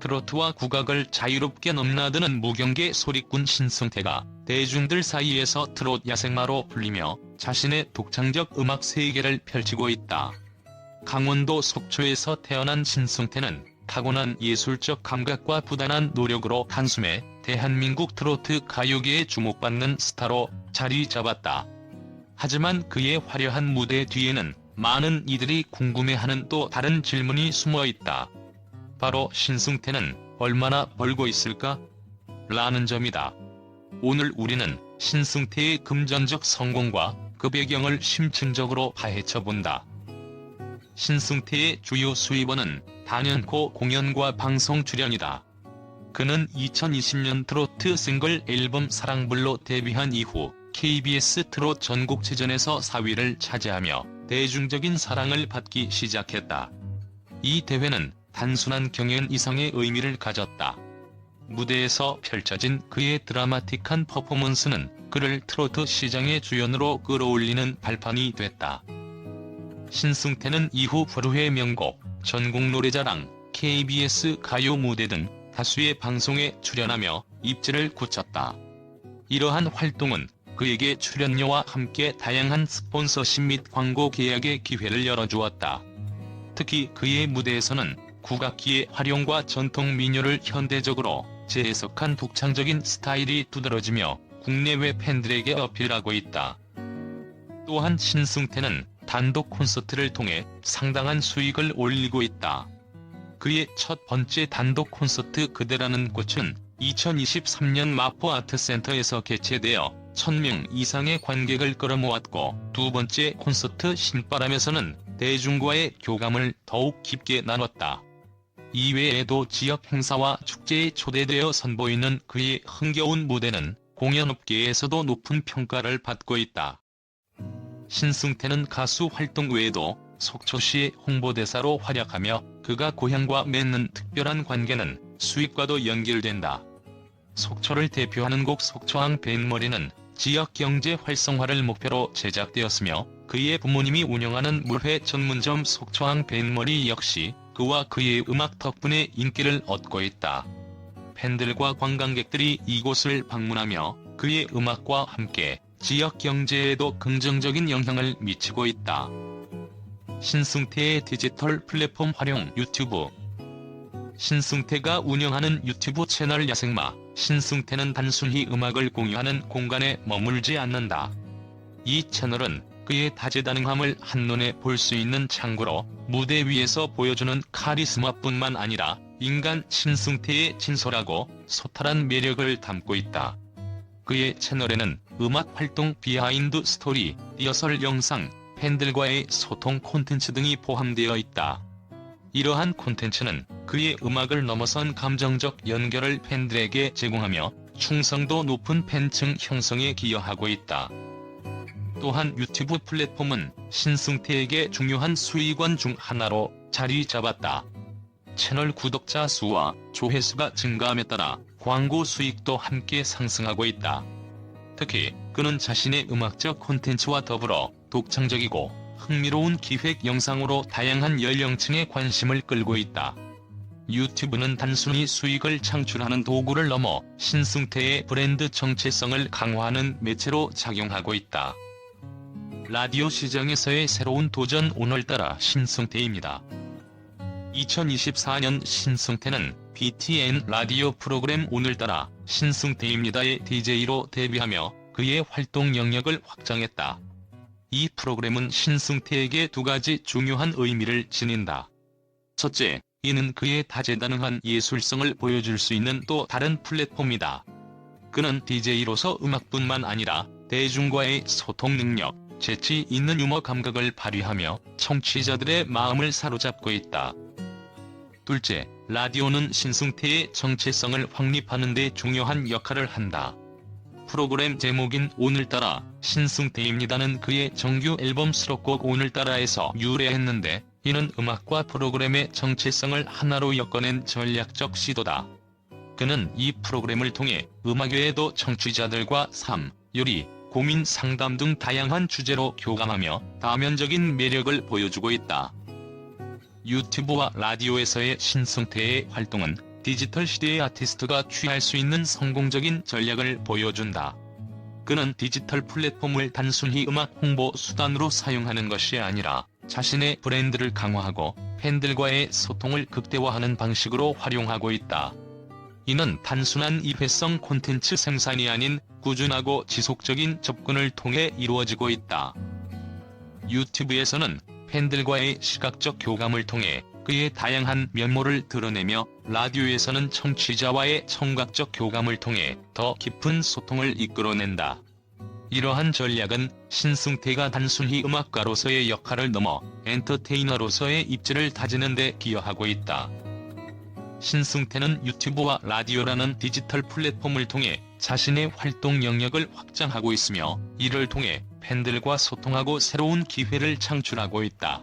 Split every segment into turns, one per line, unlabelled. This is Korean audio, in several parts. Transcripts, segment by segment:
트로트와 국악을 자유롭게 넘나드는 무경계 소리꾼 신승태가 대중들 사이에서 트롯 야생마로 불리며 자신의 독창적 음악 세계를 펼치고 있다. 강원도 속초에서 태어난 신승태는 타고난 예술적 감각과 부단한 노력으로 단숨에 대한민국 트로트 가요계에 주목받는 스타로 자리 잡았다. 하지만 그의 화려한 무대 뒤에는 많은 이들이 궁금해하는 또 다른 질문이 숨어 있다. 바로 신승태는 얼마나 벌고 있을까? 라는 점이다. 오늘 우리는 신승태의 금전적 성공과 그 배경을 심층적으로 파헤쳐 본다. 신승태의 주요 수입원은 단연코 공연과 방송 출연이다. 그는 2020년 트로트 싱글 앨범 사랑불로 데뷔한 이후 KBS 트롯 전국체전에서 4위를 차지하며 대중적인 사랑을 받기 시작했다. 이 대회는 단순한 경연 이상의 의미를 가졌다. 무대에서 펼쳐진 그의 드라마틱한 퍼포먼스는 그를 트로트 시장의 주연으로 끌어올리는 발판이 됐다. 신승태는 이후 불후의 명곡, 전국 노래자랑, KBS 가요 무대 등 다수의 방송에 출연하며 입지를 굳혔다. 이러한 활동은 그에게 출연료와 함께 다양한 스폰서십 및 광고 계약의 기회를 열어주었다. 특히 그의 무대에서는 국악기의 활용과 전통 민요를 현대적으로 재해석한 독창적인 스타일이 두드러지며 국내외 팬들에게 어필하고 있다. 또한 신승태는 단독 콘서트를 통해 상당한 수익을 올리고 있다. 그의 첫 번째 단독 콘서트 그대라는 꽃은 2023년 마포 아트센터에서 개최되어 1000명 이상의 관객을 끌어모았고 두 번째 콘서트 신바람에서는 대중과의 교감을 더욱 깊게 나눴다. 이외에도 지역 행사와 축제에 초대되어 선보이는 그의 흥겨운 무대는 공연업계에서도 높은 평가를 받고 있다. 신승태는 가수 활동 외에도 속초시의 홍보대사로 활약하며 그가 고향과 맺는 특별한 관계는 수익과도 연결된다. 속초를 대표하는 곡 속초항 뱃머리는 지역 경제 활성화를 목표로 제작되었으며 그의 부모님이 운영하는 물회 전문점 속초항 뱃머리 역시 그와 그의 음악 덕분에 인기를 얻고 있다. 팬들과 관광객들이 이곳을 방문하며 그의 음악과 함께 지역 경제에도 긍정적인 영향을 미치고 있다. 신승태의 디지털 플랫폼 활용 유튜브 신승태가 운영하는 유튜브 채널 야생마 신승태는 단순히 음악을 공유하는 공간에 머물지 않는다. 이 채널은 그의 다재다능함을 한눈에 볼 수 있는 창구로 무대 위에서 보여주는 카리스마뿐만 아니라 인간 신승태의 진솔하고 소탈한 매력을 담고 있다. 그의 채널에는 음악 활동 비하인드 스토리, 리허설 영상, 팬들과의 소통 콘텐츠 등이 포함되어 있다. 이러한 콘텐츠는 그의 음악을 넘어선 감정적 연결을 팬들에게 제공하며 충성도 높은 팬층 형성에 기여하고 있다. 또한 유튜브 플랫폼은 신승태에게 중요한 수익원 중 하나로 자리 잡았다. 채널 구독자 수와 조회수가 증가함에 따라 광고 수익도 함께 상승하고 있다. 특히 그는 자신의 음악적 콘텐츠와 더불어 독창적이고 흥미로운 기획 영상으로 다양한 연령층의 관심을 끌고 있다. 유튜브는 단순히 수익을 창출하는 도구를 넘어 신승태의 브랜드 정체성을 강화하는 매체로 작용하고 있다. 라디오 시장에서의 새로운 도전 오늘따라 신승태입니다. 2024년 신승태는 BTN 라디오 프로그램 오늘따라 신승태입니다의 DJ로 데뷔하며 그의 활동 영역을 확장했다. 이 프로그램은 신승태에게 두 가지 중요한 의미를 지닌다. 첫째, 이는 그의 다재다능한 예술성을 보여줄 수 있는 또 다른 플랫폼이다. 그는 DJ로서 음악뿐만 아니라 대중과의 소통 능력, 재치 있는 유머 감각을 발휘하며 청취자들의 마음을 사로잡고 있다. 둘째, 라디오는 신승태의 정체성을 확립하는 데 중요한 역할을 한다. 프로그램 제목인 오늘따라 신승태입니다는 그의 정규 앨범 수록곡 오늘따라에서 유래했는데 이는 음악과 프로그램의 정체성을 하나로 엮어낸 전략적 시도다. 그는 이 프로그램을 통해 음악 외에도 청취자들과 삶, 요리, 고민 상담 등 다양한 주제로 교감하며 다면적인 매력을 보여주고 있다. 유튜브와 라디오에서의 신승태의 활동은 디지털 시대의 아티스트가 취할 수 있는 성공적인 전략을 보여준다. 그는 디지털 플랫폼을 단순히 음악 홍보 수단으로 사용하는 것이 아니라 자신의 브랜드를 강화하고 팬들과의 소통을 극대화하는 방식으로 활용하고 있다. 이는 단순한 일회성 콘텐츠 생산이 아닌 꾸준하고 지속적인 접근을 통해 이루어지고 있다. 유튜브에서는 팬들과의 시각적 교감을 통해 그의 다양한 면모를 드러내며 라디오에서는 청취자와의 청각적 교감을 통해 더 깊은 소통을 이끌어낸다. 이러한 전략은 신승태가 단순히 음악가로서의 역할을 넘어 엔터테이너로서의 입지를 다지는 데 기여하고 있다. 신승태는 유튜브와 라디오라는 디지털 플랫폼을 통해 자신의 활동 영역을 확장하고 있으며 이를 통해 팬들과 소통하고 새로운 기회를 창출하고 있다.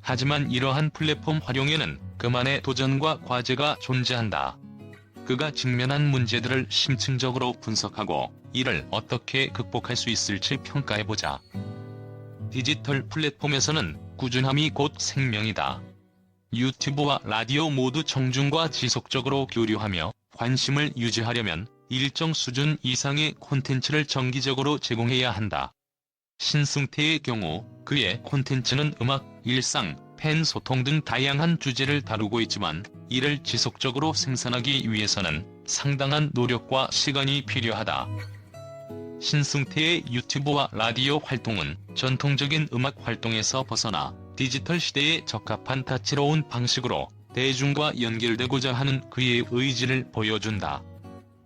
하지만 이러한 플랫폼 활용에는 그만의 도전과 과제가 존재한다. 그가 직면한 문제들을 심층적으로 분석하고 이를 어떻게 극복할 수 있을지 평가해보자. 디지털 플랫폼에서는 꾸준함이 곧 생명이다. 유튜브와 라디오 모두 정중과 지속적으로 교류하며 관심을 유지하려면 일정 수준 이상의 콘텐츠를 정기적으로 제공해야 한다. 신승태의 경우 그의 콘텐츠는 음악, 일상, 팬 소통 등 다양한 주제를 다루고 있지만 이를 지속적으로 생산하기 위해서는 상당한 노력과 시간이 필요하다. 신승태의 유튜브와 라디오 활동은 전통적인 음악 활동에서 벗어나 디지털 시대에 적합한 다채로운 방식으로 대중과 연결되고자 하는 그의 의지를 보여준다.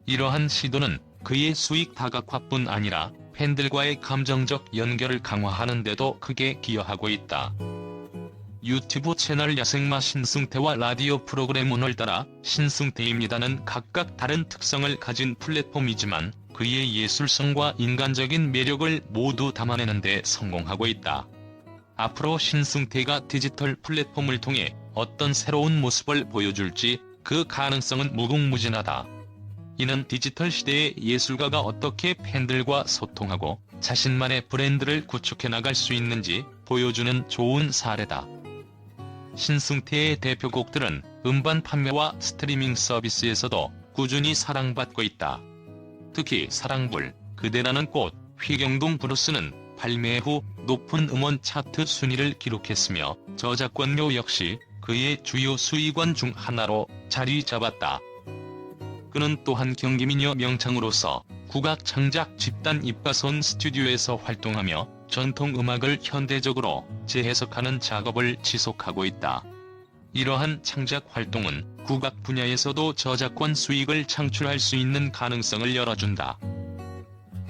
이러한 시도는 그의 수익 다각화뿐 아니라 팬들과의 감정적 연결을 강화하는 데도 크게 기여하고 있다. 유튜브 채널 야생마 신승태와 라디오 프로그램 운을 따라 신승태입니다는 각각 다른 특성을 가진 플랫폼이지만 그의 예술성과 인간적인 매력을 모두 담아내는 데 성공하고 있다. 앞으로 신승태가 디지털 플랫폼을 통해 어떤 새로운 모습을 보여줄지 그 가능성은 무궁무진하다. 이는 디지털 시대의 예술가가 어떻게 팬들과 소통하고 자신만의 브랜드를 구축해 나갈 수 있는지 보여주는 좋은 사례다. 신승태의 대표곡들은 음반 판매와 스트리밍 서비스에서도 꾸준히 사랑받고 있다. 특히 사랑불, 그대라는 꽃, 휘경동 브루스는 발매 후 높은 음원 차트 순위를 기록했으며 저작권료 역시 그의 주요 수익원 중 하나로 자리 잡았다. 그는 또한 경기미녀 명창으로서 국악 창작 집단 입가손 스튜디오에서 활동하며 전통 음악을 현대적으로 재해석하는 작업을 지속하고 있다. 이러한 창작 활동은 국악 분야에서도 저작권 수익을 창출할 수 있는 가능성을 열어준다.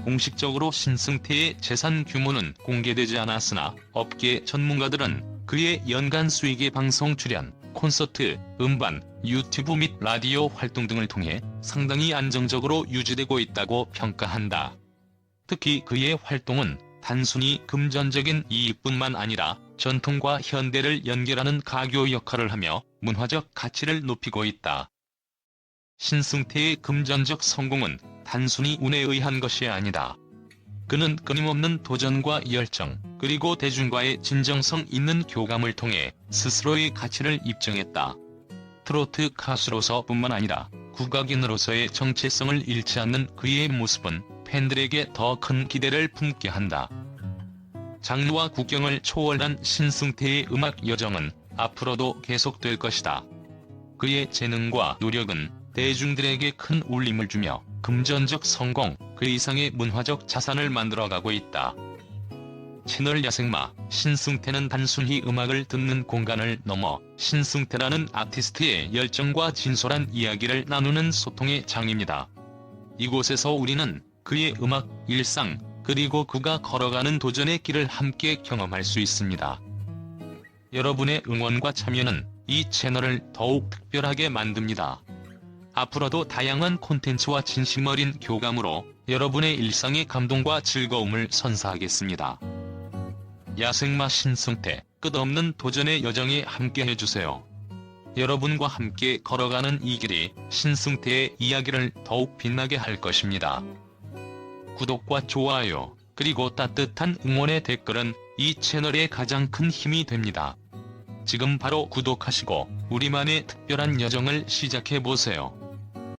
공식적으로 신승태의 재산 규모는 공개되지 않았으나 업계 전문가들은 그의 연간 수익의 방송 출연, 콘서트, 음반, 유튜브 및 라디오 활동 등을 통해 상당히 안정적으로 유지되고 있다고 평가한다. 특히 그의 활동은 단순히 금전적인 이익뿐만 아니라 전통과 현대를 연결하는 가교 역할을 하며 문화적 가치를 높이고 있다. 신승태의 금전적 성공은 단순히 운에 의한 것이 아니다. 그는 끊임없는 도전과 열정, 그리고 대중과의 진정성 있는 교감을 통해 스스로의 가치를 입증했다. 트로트 가수로서 뿐만 아니라 국악인으로서의 정체성을 잃지 않는 그의 모습은 팬들에게 더 큰 기대를 품게 한다. 장르와 국경을 초월한 신승태의 음악 여정은 앞으로도 계속될 것이다. 그의 재능과 노력은 대중들에게 큰 울림을 주며 금전적 성공, 그 이상의 문화적 자산을 만들어가고 있다. 채널 야생마, 신승태는 단순히 음악을 듣는 공간을 넘어 신승태라는 아티스트의 열정과 진솔한 이야기를 나누는 소통의 장입니다. 이곳에서 우리는 그의 음악, 일상, 그리고 그가 걸어가는 도전의 길을 함께 경험할 수 있습니다. 여러분의 응원과 참여는 이 채널을 더욱 특별하게 만듭니다. 앞으로도 다양한 콘텐츠와 진심 어린 교감으로 여러분의 일상의 감동과 즐거움을 선사하겠습니다. 야생마 신승태, 끝없는 도전의 여정에 함께 해주세요. 여러분과 함께 걸어가는 이 길이 신승태의 이야기를 더욱 빛나게 할 것입니다. 구독과 좋아요, 그리고 따뜻한 응원의 댓글은 이 채널의 가장 큰 힘이 됩니다. 지금 바로 구독하시고 우리만의 특별한 여정을 시작해보세요.